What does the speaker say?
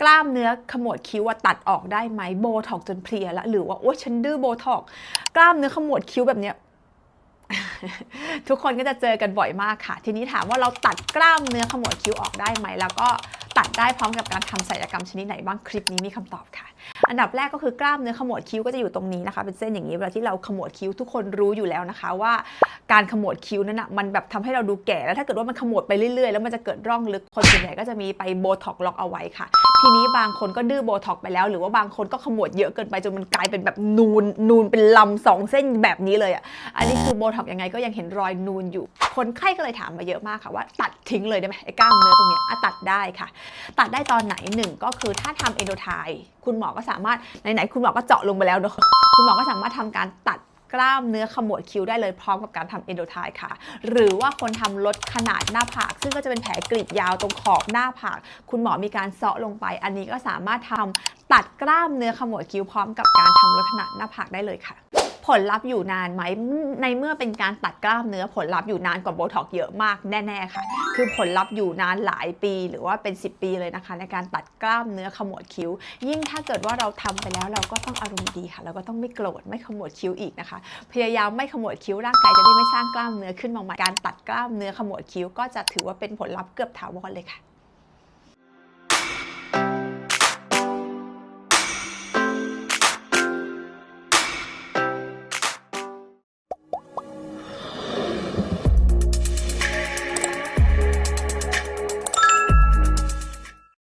กล้ามเนื้อขมวดคิ้วตัดออกได้ไหมโบท็อกจนเพลียแล้วหรือว่าโอ้ฉันดื้อโบท็อกกล้ามเนื้อขมวดคิ้วแบบเนี้ยทุกคนก็จะเจอกันบ่อยมากค่ะ ทีนี้ถามว่าเราตัดกล้ามเนื้อขมวดคิ้วออกได้ไหม แล้วก็ตัดได้พร้อมกับการทำศัลยกรรมชนิดไหนบ้างคลิปนี้มีคำตอบค่ะ อันดับแรกก็คือกล้ามเนื้อขมวดคิ้วก็จะอยู่ตรงนี้นะคะ เป็นเส้นอย่างนี้เวลาที่เราขมวดคิ้วทุกคนรู้อยู่แล้วนะคะว่า การขมวดคิ้วนั้นนะมันแบบทำให้เราดูแก่แล้วถ้าเกิดว่ามันขมวดไปเรื่อยๆ แล้วมันจะเกิดร่องลึกคนส่วนใหญ่ก็จะมีไปโบท็อกล็อกเอาไว้ค่ะ ทีนี้บางคนก็ดื้อโบท็อกไปแล้ว หรือว่าบางคนก็ขมวดเยอะเกินไปจนมันกลายเป็นแบบนูนนูนเป็นลำสองเส้นแบบนี้เลยอะอันนี้คือโบท็อกยังไงก็ยังเห็นรอยนูนอยู่ คนไข้ก็เลยถามมาเยอะมากค่ะว่า ตัดทิ้งเลยได้ไหมไอ้กล้ามเนื้อตรงเนี้ยอะตัดได้ค่ะ ตัดได้ตอนไหนหนึ่งก็คือถ้าทำเอนโดไทคุณหมอก็สามารถไหนๆคุณหมอก็เจาะลงไปแล้วเนอะคุณหมอก็สามารถทำการตัด กล้ามเนื้อขมวดคิ้วได้เลยพร้อมกับการทำเอนโดไทค่ะ หรือว่าคนทำลดขนาดหน้าผาก ซึ่งก็จะเป็นแผลกรีดยาวตรงขอบหน้าผาก คุณหมอมีการเซาะลงไป อันนี้ก็สามารถทำตัดกล้ามเนื้อขมวดคิ้วพร้อมกับการทำลดขนาดหน้าผากได้เลยค่ะ ผลลัพธ์อยู่นานไหมในเมื่อเป็นการตัดกล้ามเนื้อผลลัพธ์อยู่นานกว่าโบท็อกเยอะมากแน่ๆค่ะ คือผลลัพธ์อยู่นานหลายปี หรือว่าเป็น 10 ปีเลยนะคะ ในการตัดกล้ามเนื้อขมวดคิ้ว ยิ่งถ้าเกิดว่าเราทำไปแล้วเราก็ต้องอารมณ์ดีค่ะเราก็ต้องไม่โกรธไม่ขมวดคิ้วอีกนะคะ พยายามไม่ขมวดคิ้วร่างกายจะได้ไม่สร้างกล้ามเนื้อขึ้นมาใหม่การตัดกล้ามเนื้อขมวดคิ้วก็จะถือว่าเป็นผลลัพธ์เกือบถาวรเลยค่ะ